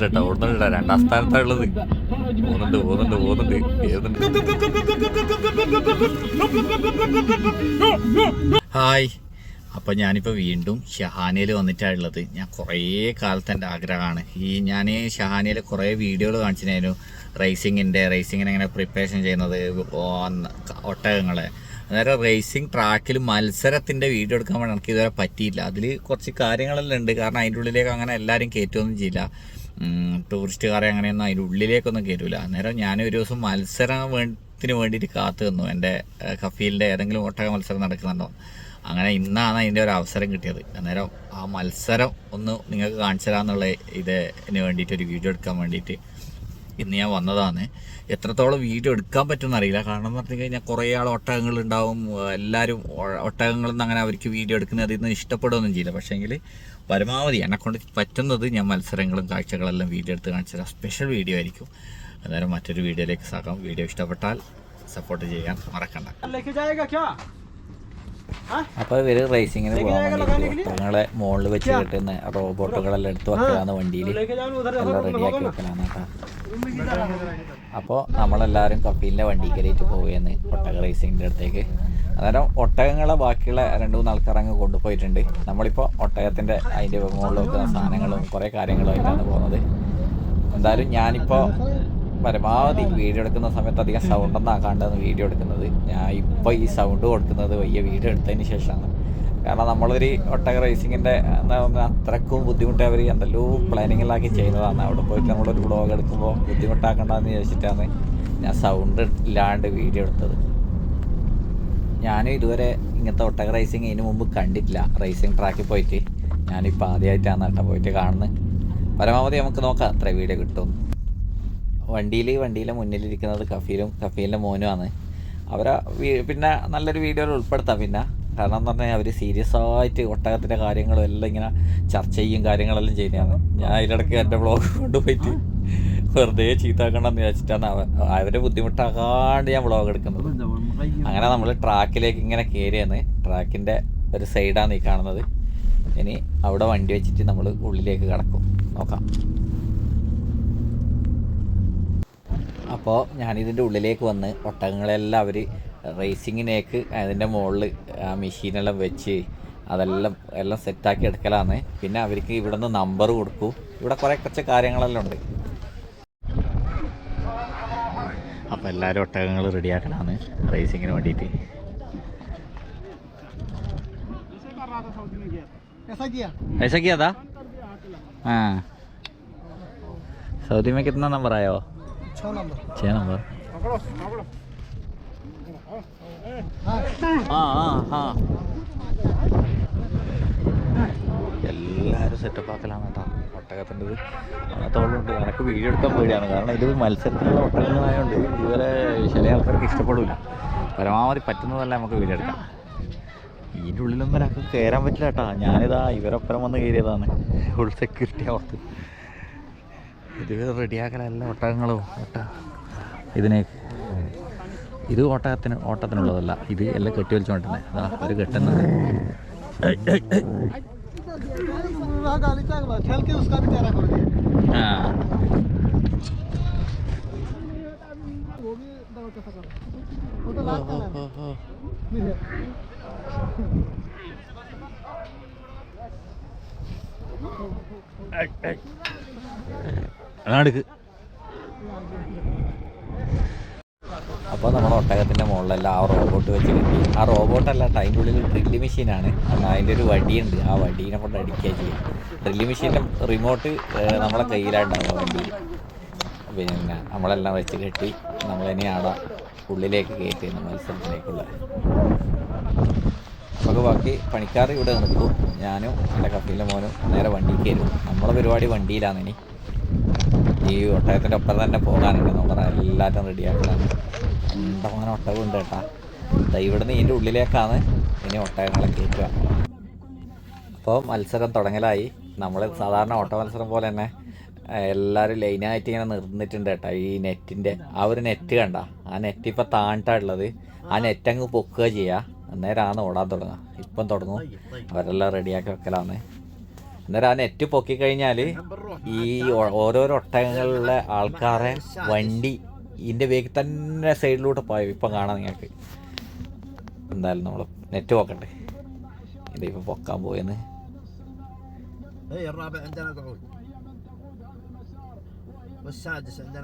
കേട്ടോ ഓടുന്നുണ്ട് രണ്ടാം സ്ഥാനത്താണ് ഉള്ളത് പോകുന്നുണ്ട് പോകുന്നുണ്ട് പോകുന്നുണ്ട്. ഏതുണ്ട് ഹായ്. അപ്പോൾ ഞാനിപ്പോൾ വീണ്ടും ഷഹാനയിൽ വന്നിട്ടാണുള്ളത്. ഞാൻ കുറേ കാലത്തെ എന്റെ ആഗ്രഹമാണ്. ഈ ഞാൻ ഷഹാനയിൽ കുറേ വീഡിയോകൾ കാണിച്ചിരുന്നു റേസിങ്ങിന്റെ റേസിങ്ങിന് എങ്ങനെ പ്രിപ്പറേഷൻ ചെയ്യുന്നത് ഒട്ടകങ്ങളെ. അന്നേരം റേസിംഗ് ട്രാക്കിൽ മത്സരത്തിന്റെ വീഡിയോ എടുക്കാൻ വേണ്ടി എനിക്ക് ഇതുവരെ പറ്റിയില്ല. അതിൽ കുറച്ച് കാര്യങ്ങളെല്ലാം ഉണ്ട്. കാരണം അതിന്റെ ഉള്ളിലേക്ക് അങ്ങനെ എല്ലാവരും കയറ്റുമൊന്നും ചെയ്യില്ല. ടൂറിസ്റ്റുകാരെ അങ്ങനെയൊന്നും അതിന്റെ ഉള്ളിലേക്കൊന്നും കയറ്റില്ല അന്നേരം ഞാൻ ഒരു ദിവസം മത്സരത്തിന് വേണ്ടിയിട്ട് കാത്തു നിന്നു. എന്റെ കഫീലിന്റെ ഏതെങ്കിലും ഒട്ടക മത്സരം നടക്കുന്നുണ്ടോ? അങ്ങനെ ഇന്നാണ് അതിന്റെ ഒരു അവസരം കിട്ടിയത്. അന്നേരം ആ മത്സരം ഒന്ന് നിങ്ങൾക്ക് കാണിച്ചു തരാമെന്നുള്ള ഇതിന് വേണ്ടിയിട്ട് ഒരു വീഡിയോ എടുക്കാൻ വേണ്ടിയിട്ട് ഇന്ന് ഞാൻ വന്നതാണ്. എത്രത്തോളം വീഡിയോ എടുക്കാൻ പറ്റുമെന്നറിയില്ല കാരണം എന്ന് പറഞ്ഞു കഴിഞ്ഞാൽ കുറേ ആൾ ഒട്ടകങ്ങളുണ്ടാവും എല്ലാവരും ഒട്ടകങ്ങളൊന്നും അങ്ങനെ അവർക്ക് വീഡിയോ എടുക്കുന്നത് അതിൽ ഇഷ്ടപ്പെടുകയൊന്നും ചെയ്യില്ല. പക്ഷേങ്കിൽ പരമാവധി എന്നെക്കൊണ്ട് പറ്റുന്നത് ഞാൻ മത്സരങ്ങളും കാഴ്ചകളെല്ലാം വീഡിയോ എടുത്ത് കാണിച്ചാൽ സ്പെഷ്യൽ വീഡിയോ ആയിരിക്കും. അന്നേരം മറ്റൊരു വീഡിയോയിലേക്ക് സാക്കാം വീഡിയോ ഇഷ്ടപ്പെട്ടാൽ സപ്പോർട്ട് ചെയ്യാൻ മറക്കണ്ട. അപ്പൊ ഇവർ റേസിങ്ങിന് പോകാൻ വേണ്ടി ഞങ്ങളെ മുകളിൽ വെച്ച് കിട്ടുന്ന റോബോട്ടുകളെല്ലാം എടുത്ത് വെക്കലാന്ന് വണ്ടിയിൽ എല്ലാം റെഡിയാക്കി വെക്കലാന്ന് അപ്പോൾ നമ്മളെല്ലാവരും കപ്പീലിന്റെ വണ്ടി കയറിയിട്ട് പോവുകയെന്ന് ഒട്ടക റേസിങ്ങിന്റെ അടുത്തേക്ക്. അന്നേരം ഒട്ടകങ്ങളെ ബാക്കിയുള്ള രണ്ട് മൂന്ന് ആൾക്കാർ അങ്ങ് കൊണ്ടുപോയിട്ടുണ്ട്. നമ്മളിപ്പോൾ ഒട്ടകത്തിന്റെ അതിന്റെ മുകളിൽ വെക്കുന്ന സാധനങ്ങളും കുറേ കാര്യങ്ങളുമായിട്ടാണ് പോകുന്നത്. എന്തായാലും ഞാനിപ്പോൾ പരമാവധി വീഡിയോ എടുക്കുന്ന സമയത്ത് അധികം സൗണ്ട് ഒന്നും ആക്കാണ്ടാണ് വീഡിയോ എടുക്കുന്നത് ഞാൻ ഇപ്പോൾ ഈ സൗണ്ട് കൊടുക്കുന്നത് വലിയ വീഡിയോ എടുത്തതിന് ശേഷമാണ്. കാരണം നമ്മളൊരു ഒട്ടക റേസിങ്ങിന്റെ എന്താ പറയുക അത്രക്കും ബുദ്ധിമുട്ട് അവർ എന്തെല്ലോ പ്ലാനിങ്ങിലാക്കി ചെയ്യുന്നതാണ്. അവിടെ പോയിട്ട് നമ്മളൊരു വ്ളോഗ് എടുക്കുമ്പോൾ ബുദ്ധിമുട്ടാക്കണ്ടെന്ന് ചോദിച്ചിട്ടാണ് ഞാൻ സൗണ്ട് ഇല്ലാണ്ട് വീഡിയോ എടുത്തത്. ഞാനും ഇതുവരെ ഇങ്ങനത്തെ ഒട്ടക റേസിങ് ഇതിനു മുമ്പ് കണ്ടിട്ടില്ല. റേസിംഗ് ട്രാക്കിൽ പോയിട്ട് ഞാനിപ്പോൾ ആദ്യമായിട്ടാണ് കേട്ടോ പോയിട്ട് കാണുന്നത്. പരമാവധി നമുക്ക് നോക്കാം അത്ര വീഡിയോ കിട്ടും വണ്ടിയിൽ വണ്ടിയിലെ മുന്നിലിരിക്കുന്നത് കഫീലും കഫീലിന്റെ മോനുമാണ്. അവരെ പിന്നെ നല്ലൊരു വീഡിയോയിൽ ഉൾപ്പെടുത്താം പിന്നെ. കാരണം എന്ന് പറഞ്ഞാൽ അവർ സീരിയസ് ആയിട്ട് ഒട്ടകത്തിന്റെ കാര്യങ്ങളും എല്ലാം ഇങ്ങനെ ചർച്ച ചെയ്യും കാര്യങ്ങളെല്ലാം ചെയ്യുന്നതാണ്. ഞാൻ അതിലിടയ്ക്ക് എന്റെ ബ്ലോഗ് കൊണ്ടുപോയിട്ട് വെറുതെ ചീത്താക്കണമെന്ന് വിചാരിച്ചിട്ടാണ് അവ അവരെ ബുദ്ധിമുട്ടാകാണ്ട് ഞാൻ ബ്ലോഗ് എടുക്കുന്നത്. അങ്ങനെ നമ്മൾ ട്രാക്കിലേക്ക് ഇങ്ങനെ കയറിയാണ് ട്രാക്കിന്റെ ഒരു സൈഡാണ് ഈ കാണുന്നത്. ഇനി അവിടെ വണ്ടി വെച്ചിട്ട് നമ്മൾ ഉള്ളിലേക്ക് കിടക്കും. നോക്കാം. അപ്പോൾ ഞാനിതിൻ്റെ ഉള്ളിലേക്ക് വന്ന് ഒട്ടകങ്ങളെല്ലാം അവർ റേസിങ്ങിനേക്ക് അതിൻ്റെ മുകളിൽ ആ മെഷീനെല്ലാം വെച്ച് അതെല്ലാം എല്ലാം സെറ്റാക്കി എടുക്കലാണ് പിന്നെ അവർക്ക് ഇവിടെ നിന്ന് നമ്പർ കൊടുക്കും ഇവിടെ കുറേ കുറച്ച് കാര്യങ്ങളെല്ലാം ഉണ്ട് അപ്പോൾ എല്ലാവരും ഒട്ടകങ്ങൾ റെഡിയാക്കലാണ് റേസിങ്ങിന് വേണ്ടിയിട്ട് कैसा किया ऐसा किया था हाँ सऊदी में कितना नंबर आया हो छः नंबर छः नंबर पकड़ो पकड़ो ആ ആ ആ എല്ലാവരും സെറ്റപ്പ് ആക്കലാണ് കേട്ടോ ഒട്ടകത്തിൻ്റെത് അങ്ങനത്തോളുണ്ട് എനക്ക് വീഡിയോ എടുക്കാൻ പേടിയാണ് കാരണം ഇത് മത്സരത്തിനുള്ള ഒട്ടകങ്ങളായതുകൊണ്ട് ഇതുവരെ ചില ആൾക്കാർക്ക് ഇഷ്ടപ്പെടില്ല പരമാവധി പറ്റുന്നതല്ല നമുക്ക് വീഡിയോ എടുക്കാം ഇതിൻ്റെ ഉള്ളിലൊന്നും ഒരാൾക്ക് കയറാൻ പറ്റില്ല കേട്ടോ ഞാനിതാ ഇവരൊപ്പരം വന്ന് കയറിയതാണ് ഫുൾ സെക്യൂരിറ്റി ഓർത്ത് ഇത് റെഡിയാക്കലല്ല ഒട്ടകങ്ങളും ഒട്ട ഇതിനെ ഇത് ഓട്ടത്തിന് ഓട്ടത്തിനുള്ളതല്ല. ഇത് എല്ലാം കെട്ടി വലിച്ചുകൊണ്ടിരുന്നത് അതാ ഒരു കെട്ടുന്ന ആ. അതാണെടുക്ക് അപ്പോൾ നമ്മുടെ ഒട്ടകത്തിന്റെ മുകളിലെല്ലാം ആ റോബോട്ട് വെച്ച് കെട്ടി. ആ റോബോട്ടല്ല അതിന്റെ ഉള്ളിൽ ഡ്രില്ല് മെഷീനാണ് അതിന്റെ ഒരു വടിയുണ്ട്. ആ വടീനെ കൊണ്ട് അടിക്കുക ചെയ്യും. ഡ്രില്ല് മെഷീന്റെ റിമോട്ട് നമ്മളെ കയ്യിലാണ്ടാവും വണ്ടി. പിന്നെ നമ്മളെല്ലാം വെച്ച് കെട്ടി നമ്മളിനി അവിടെ ഉള്ളിലേക്ക് കയറ്റിയിരുന്നു മത്സരത്തിലേക്കുള്ള. നമുക്ക് ബാക്കി പണിക്കാർ ഇവിടെ നിൽക്കും. ഞാനും എന്റെ കപ്പിലെ മോനും നേരെ വണ്ടിക്ക് തരും നമ്മളെ പരിപാടി വണ്ടിയിലാണ് ഇനി. ഈ ഒട്ടകത്തിന്റെ ഒപ്പം തന്നെ പോകാനുണ്ട് നമ്മുടെ എല്ലാവരും റെഡിയാക്കലാണ് എന്താ ഒട്ടകം ഉണ്ട് കേട്ടാ ഇവിടുന്ന് ഇതിന്റെ ഉള്ളിലേക്കാണ് ഇനി ഒട്ടകങ്ങളെ കയറ്റുക അപ്പോൾ മത്സരം തുടങ്ങലായി. നമ്മൾ സാധാരണ ഓട്ട മത്സരം പോലെ തന്നെ എല്ലാവരും ലൈനായിട്ട് ഇങ്ങനെ നിർന്നിട്ടുണ്ട് കേട്ടോ ഈ നെറ്റിന്റെ ആ ഒരു നെറ്റ് കണ്ട. ആ നെറ്റ് ഇപ്പോൾ താണ്ടാണുള്ളത് ആ നെറ്റ് അങ്ങ് പൊക്കുക ചെയ്യുക അന്നേരമാണ് ഓടാൻ തുടങ്ങുക. ഇപ്പം തുടങ്ങും. അവരെല്ലാം റെഡിയാക്കി വെക്കലാന്ന് എന്നിട്ട് ആ നെറ്റ് പൊക്കിക്കഴിഞ്ഞാൽ ഈ ഓരോരോ ഒട്ടകങ്ങളിലെ ആൾക്കാരെ വണ്ടി ഇതിന്റെ വേഗം തന്നെ സൈഡിലോട്ട് പോയി. ഇപ്പം കാണാം നിങ്ങൾക്ക്. എന്തായാലും നമ്മൾ നെറ്റ് പൊക്കണ്ടേ? ഇത് ഇപ്പം പൊക്കാൻ പോയെന്ന്.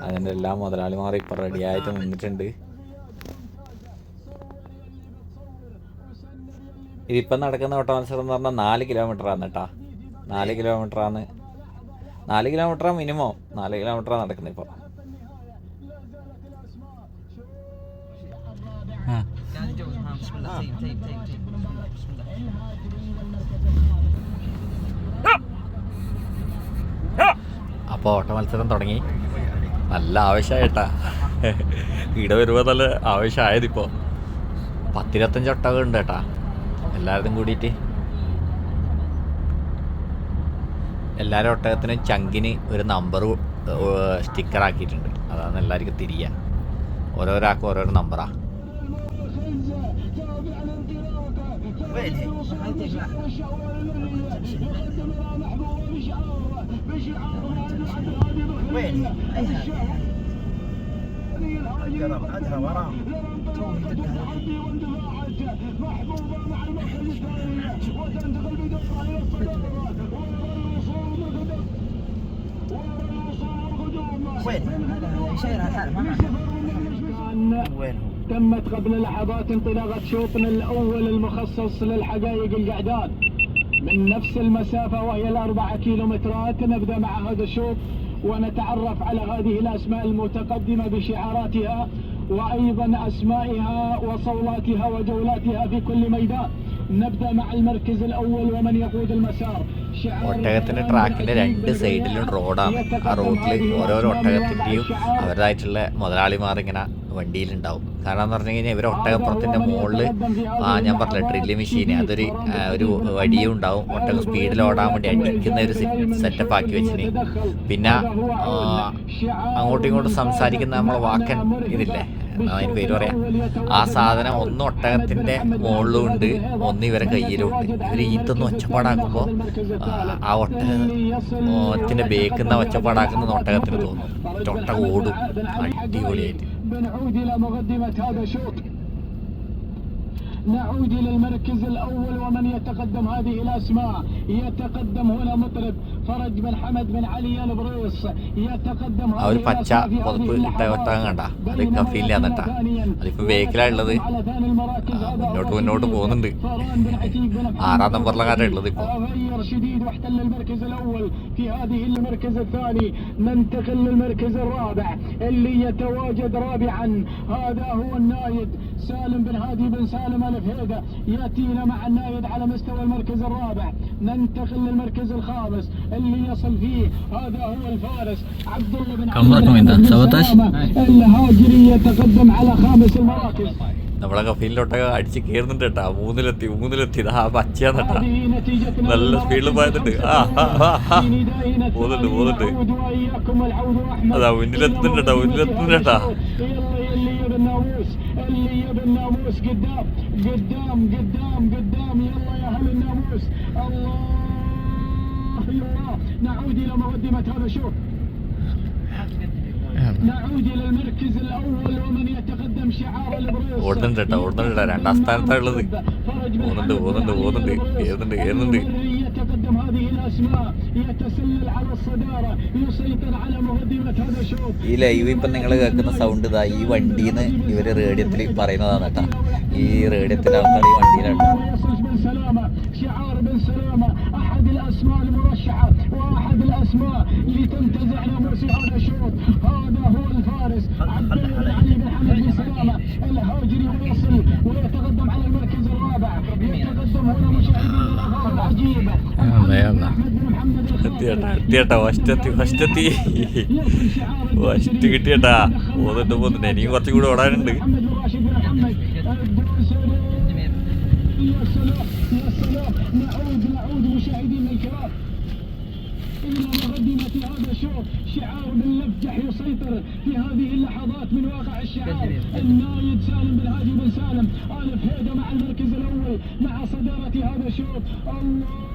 അതിന്റെ എല്ലാ മുതലാളിമാർ ഇപ്പം റെഡിയായിട്ട് നിന്നിട്ടുണ്ട്. ഇതിപ്പം നടക്കുന്ന ഓട്ടമത്സരം എന്ന് പറഞ്ഞാൽ നാല് കിലോമീറ്ററാണ് കേട്ടോ. നാല് കിലോമീറ്ററാണ്. നാല് കിലോമീറ്റർ മിനിമം. നാല് കിലോമീറ്റർ നടക്കുന്നത് ഇപ്പൊ. അപ്പൊ ഓട്ട മത്സരം തുടങ്ങി. നല്ല ആവശ്യമായിട്ടാ ഇട വരുമ്പോ നല്ല ആവശ്യമായതിപ്പോ പത്തിരുപത്തഞ്ച് ഒട്ടകം ഉണ്ട് കേട്ടാ. എല്ലാവരും കൂടിയിട്ട്. എല്ലാവരും ഒട്ടകത്തിനും ചങ്കിന് ഒരു നമ്പർ സ്റ്റിക്കർ ആക്കിയിട്ടുണ്ട് അതാണ് എല്ലാവർക്കും തിരിയുക ഓരോരാൾക്കും ഓരോരോ നമ്പറാ وين هي؟ وين هي؟ قرب عدها وراه وين؟ وين؟ تمت قبل لحظات انطلاقة شوطنا الأول المخصص للحقائق القعدان من نفس المسافة وهي الأربعة كيلومترات نبدأ مع هذا الشوط ونتعرف على هذه الأسماء المتقدمة بشعاراتها وأيضا أسمائها وصولاتها وجولاتها في كل ميدان ഒട്ടകത്തിന്റെ ട്രാക്കിന്റെ രണ്ട് സൈഡിലും റോഡാണ് ആ. റോഡിൽ ഓരോരോ ഒട്ടകത്തിന്റെയും അവരുടേതായിട്ടുള്ള മുതലാളിമാർ ഇങ്ങനെ വണ്ടിയിലുണ്ടാവും. കാരണം എന്ന് പറഞ്ഞു കഴിഞ്ഞാൽ ഇവർ ഒട്ടകപ്പുറത്തിന്റെ മുകളിൽ ആ ഞാൻ പറഞ്ഞില്ല ഡ്രില്ല് മെഷീൻ അതൊരു ഒരു വടിയും ഉണ്ടാവും. ഒട്ടക സ്പീഡിൽ ഓടാൻ വേണ്ടി അടിക്കുന്ന ഒരു സെറ്റപ്പ് ആക്കി വെച്ചിന്. പിന്നെ അങ്ങോട്ടും ഇങ്ങോട്ടും സംസാരിക്കുന്ന നമ്മളെ വാക്കൻ ഇതില്ലേ? അതിന് പേര് പറയാം. ആ സാധനം ഒന്ന് ഒട്ടകത്തിന്റെ മുകളിലും ഉണ്ട് ഒന്ന് ഇവരെ കയ്യിലും ഉണ്ട് ഇവർ ഈത്തൊന്ന് ഒച്ചപ്പാടാക്കുമ്പോൾ ആ ഒട്ടകത്തിന്റെ ബേക്കുന്ന ഒച്ചപ്പാടാക്കുന്ന ഒട്ടകത്തിന് തോന്നും. ഒട്ടകം ഓടും. അടിപൊളിയായിട്ട്. نعود إلى المركز الأول ومن يتقدم هذه الأسماء يتقدم هنا مطرب فرج بن حمد بن علي البريص يتقدم ആ ഒരു هذه പച്ച الأسماء في പുതപ്പ് هذه ഇട്ട اللحظات. ഒട്ടകം കണ്ട അത് بينما കഫീലിലാണ് يأتي കേട്ടാ ثانياً അതിപ്പോ ബേക്കിലാണുള്ളത് على ثاني المراكز ആ, هذا മുന്നോട്ട് هو മുന്നോട്ട് شديد. പോകുന്നുണ്ട് فران بن عتيق بن محمد ആറാം നമ്പറിലാണ് ഉള്ളത് ഇപ്പൊ غير شديد واحتل المركز الاول في هذه المركز الثاني ننتقل للمركز الرابع اللي يتواجد رابعا هذا هو النايد سالم بن هادي بن سالم الفهيدة ياتينا مع النايد على مستوى المركز الرابع ننتقل للمركز الخامس اللي يصل فيه هذا هو الفارس عبد الله بن كم رقم عبد انت؟ بن 17? سلامة الهاجري يتقدم على خامس المراكز നമ്മളെ കഫീലിലോട്ടൊക്കെ അടിച്ച് കയറുന്നുണ്ട് കേട്ടാ മൂന്നിലെത്തി മൂന്നിലെത്തി ഇതാ പച്ചയാന്ന് കേട്ടാ هذه نتيجتنا നല്ല للمراكز സ്പീഡിൽ പോയതുണ്ട് ആ ആ, ആ, ആ. في ندائنا പോകുന്നുണ്ട് الثاني പോകുന്നുണ്ട് نعود وإياكم العود أحمد അതാ മുന്നിലെത്തുന്നുണ്ട് കേട്ടാ മുന്നിലെത്തുന്നുണ്ട് കേട്ടാ يلا اللي يبي الناموس اللي يبي الناموس قدام قدام قدام قدام يلا يا اهل الناموس الله الله نعود الى مقدمه هذا الشوط نعود الى المركز الاول ومن يتقدم شعار البريص ഓടുന്നുണ്ട് കേട്ടോ ഓടുന്നുണ്ട് കേട്ടോ രണ്ടാം സ്ഥാനത്താണ് ഉള്ളത് പോകുന്നുണ്ട് പോകുന്നുണ്ട് പോകുന്നുണ്ട് കയറുന്നുണ്ട് കയറുന്നുണ്ട് يتقدم هذه الاسماء يتسلل على الصداره يسيطر على مقدمه هذا الشوط ഈ ലൈവ് ഇപ്പം നിങ്ങൾ കേൾക്കുന്ന സൗണ്ട് ഇതാ ഈ വണ്ടിന്ന് ഇവര് റേഡിയത്തിൽ പറയുന്നതാണ് കേട്ടാ ഈ റേഡിയത്തിന്റെ ആൾക്കാർ ഈ വണ്ടിയിലാണ് يصرف بن سلامة شعار بن سلامة أحد الأسماء المرشحة وأحد الأسماء لتنتزع ناموس هذا الشوط يا سلام يا سلام نعود نعود مشاهدينا الكرام إلى مقدمة هذا شوف شعار باللفجح يسيطر في هذه اللحظات من واقع الشعار النايد سالم بن هادي بن سالم الف هيدا مع المركز الاول مع صداره هذا الشوط الله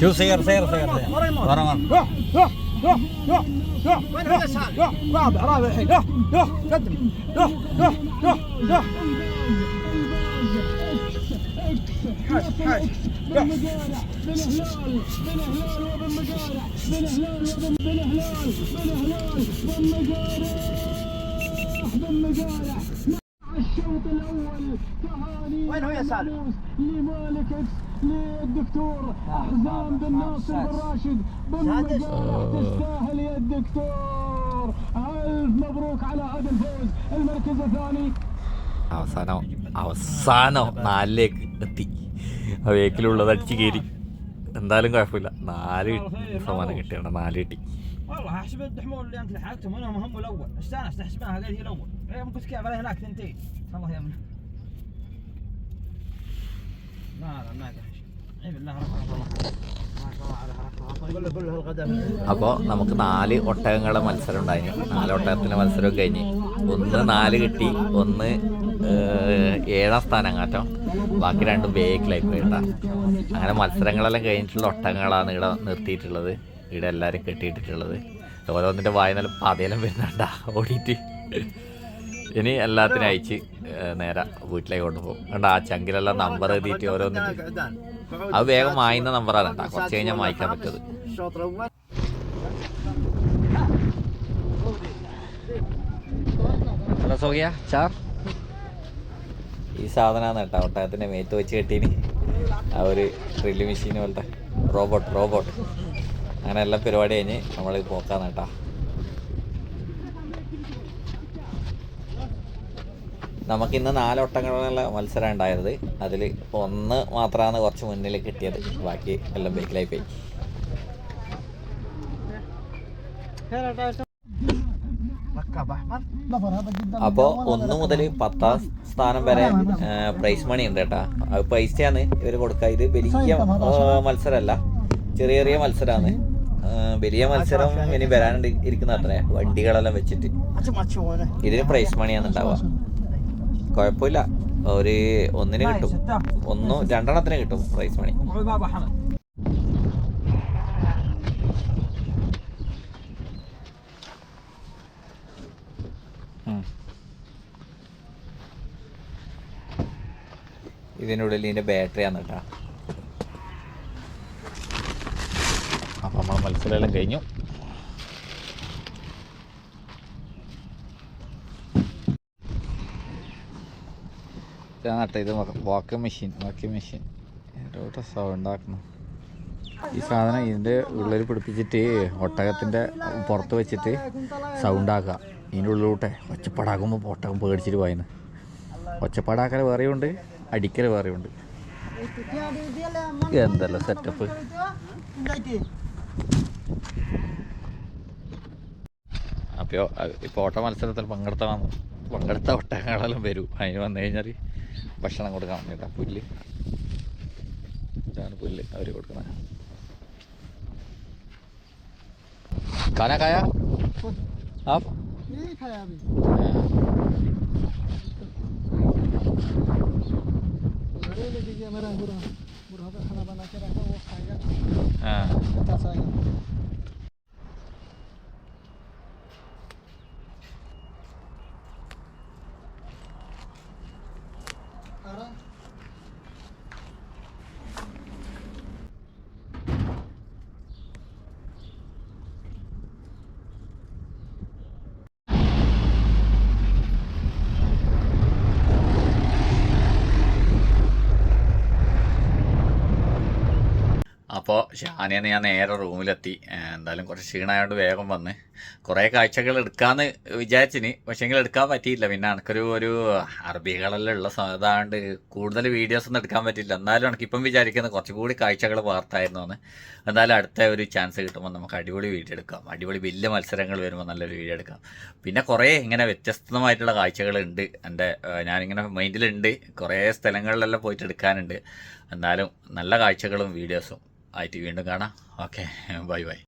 شوف سير سير سير ورا ورا وين هو يسار؟ رابع رابع الحين قدم حاج حاج بن مقارع بن هلال بن هلال وبن مقارع بن هلال وبن بن هلال بن هلال يا سالم؟ لمالك اكس للدكتور احزام بن ناصر بن راشد بن سادس. مقارع تستاهل يا الدكتور الف مبروك على هذا الفوز المركز الثاني അവസാനം അവസാനം നാലിലേക്ക് എത്തി ആ വേക്കിലുള്ളത് അടിച്ച് കയറി എന്തായാലും കുഴപ്പമില്ല നാല് സമ്മാനം കിട്ടിയാണ് നാല് കിട്ടി والله احسب الحمول اللي انت لحقتهم انهم هم الاول استانست احسبها قال هي الاول إيه، قلت كيف على هناك ثنتين الله يمنع അപ്പോൾ നമുക്ക് നാല് ഒട്ടകങ്ങളുടെ മത്സരം ഉണ്ടായിരുന്നു നാല് ഒട്ടകത്തിന്റെ മത്സരം കഴിഞ്ഞ് ഒന്ന് നാല് കിട്ടി. ഒന്ന് ഏഴാം സ്ഥാനം കാറ്റം ബാക്കി രണ്ടും ബേക്കിലായി പോയിട്ടാ. അങ്ങനെ മത്സരങ്ങളെല്ലാം കഴിഞ്ഞിട്ടുള്ള ഒട്ടകങ്ങളാണ് ഇവിടെ നിർത്തിയിട്ടുള്ളത്. ഇവിടെ എല്ലാവരും കെട്ടിയിട്ടിട്ടുള്ളത്. ഓരോന്നിന്റെ വായനലും പതിയെല്ലാം വരുന്നുണ്ടാ ഓടിയിട്ട്. ഇനി എല്ലാത്തിനും അയച്ച് നേരെ വീട്ടിലേക്ക് കൊണ്ടുപോകും. കണ്ട ആ ചങ്കിലെല്ലാം നമ്പർ എഴുതിയിട്ട് ഓരോന്നും അത് വേഗം വായുന്ന നമ്പറാണ് കേട്ടോ. കുറച്ച് കഴിഞ്ഞാൽ വായിക്കാൻ പറ്റത് ഹലോ സോഹിയ ചാർ ഈ സാധനമാണ് കേട്ടോ ഒട്ടകത്തിന്റെ മേത്ത് വെച്ച് കെട്ടീന്. ആ ഒരു ഡ്രില്ല് മെഷീൻ പോലത്തെ. Robot robot. അങ്ങനെ എല്ലാ പരിപാടി കഴിഞ്ഞ് നമ്മൾ പോക്കാന്ന് കേട്ടോ. നമുക്കിന്ന് നാലോട്ടങ്ങളുള്ള മത്സരം ഉണ്ടായത്. അതിൽ ഒന്ന് മാത്രമാണ് കുറച്ച് മുന്നിൽ കിട്ടിയത്. ബാക്കി എല്ലാം ബേക്കിലായി പോയി. അപ്പോൾ ഒന്ന് മുതൽ പത്താം സ്ഥാനം വരെ പ്രൈസ് മണി ഉണ്ട് കേട്ടാ. അത് പൈസയാണ് ഇവർ കൊടുക്കുക. ഇത് വലിയ മത്സരമല്ല. ചെറിയ ചെറിയ മത്സരമാണ് വലിയ മത്സരം ഇനി വരാനുണ്ട് ഇരിക്കുന്ന അത്രേ. വണ്ടികളെല്ലാം വെച്ചിട്ട്. ഇതിന് പ്രൈസ് മണിയാണ് ഉണ്ടാവുക. കുഴപ്പമില്ല. ഒരു ഒന്നിന് കിട്ടും. ഒന്നു രണ്ടെണ്ണത്തിന് കിട്ടും പ്രൈസ് മണി ഇതിനുള്ളിൽ ഇതിന്റെ ഇതിന്റെ ബാറ്ററിയാണ് കേട്ടോ. അപ്പം നമ്മൾ മത്സരമെല്ലാം കഴിഞ്ഞു. ഇതാണ് ഇത് വാക്കിംഗ് മെഷീൻ വാക്കിംഗ് മെഷീൻ. ഒരു സൗണ്ട് ആക്കണം? ഈ സാധനം ഇതിന്റെ ഉള്ളിൽ പിടിപ്പിച്ചിട്ട് ഒട്ടകത്തിന്റെ പുറത്ത് വെച്ചിട്ട് സൗണ്ട് ആക്കുക ഇതിന്റെ ഉള്ളിലൂട്ടെ ഒച്ചപ്പാടാക്കുമ്പോൾ ഒട്ടകം പേടിച്ചിട്ട് പോയെന്ന് ഒച്ചപ്പാടാക്കൽ വേറെയുണ്ട് അടിക്കൽ വേറെയുണ്ട്. എന്തല്ല സെറ്റപ്പ് അപ്പോൾ ഇപ്പോൾ ഓട്ട മത്സരത്തിൽ പങ്കെടുത്ത പങ്കെടുത്ത ഒട്ടകങ്ങളെല്ലാം വരും അതിന് വന്നു കഴിഞ്ഞാൽ ഭക്ഷണം കൊടുക്കാൻ വേണ്ടിയിട്ടാണ് പുല്ല് ഇതാണ് പുല്ല് അവർ കൊടുക്കുന്നത് കാന കായ आप हाँ ഷാനിയെന്ന് ഞാൻ നേരെ റൂമിലെത്തി. എന്തായാലും കുറച്ച് ക്ഷീണമായതുകൊണ്ട് വേഗം വന്ന്. കുറേ കാഴ്ചകൾ എടുക്കാമെന്ന് വിചാരിച്ചിന്. പക്ഷേങ്കിൽ എടുക്കാൻ പറ്റിയില്ല. പിന്നെ എനിക്കൊരു ഒരു അറബികളെല്ലാം ഉള്ള. ഇതാണ്ട് കൂടുതൽ വീഡിയോസ് ഒന്നും എടുക്കാൻ പറ്റില്ല എന്നാലും എനിക്കിപ്പം വിചാരിക്കുന്നത് കുറച്ചുകൂടി കാഴ്ചകൾ വാർത്തായിരുന്നു എന്ന്. എന്തായാലും അടുത്ത ഒരു ചാൻസ് കിട്ടുമ്പോൾ നമുക്ക് അടിപൊളി വീഡിയോ എടുക്കാം. അടിപൊളി വലിയ മത്സരങ്ങൾ വരുമ്പോൾ നല്ലൊരു വീഡിയോ എടുക്കാം. പിന്നെ കുറേ ഇങ്ങനെ വ്യത്യസ്തമായിട്ടുള്ള കാഴ്ചകളുണ്ട്. എന്റെ ഞാനിങ്ങനെ മൈൻഡിലുണ്ട് കുറേ സ്ഥലങ്ങളിലെല്ലാം പോയിട്ട് എടുക്കാനുണ്ട്. എന്നാലും നല്ല കാഴ്ചകളും വീഡിയോസും ആയിട്ട് വീണ്ടും കാണാം. Okay bye bye.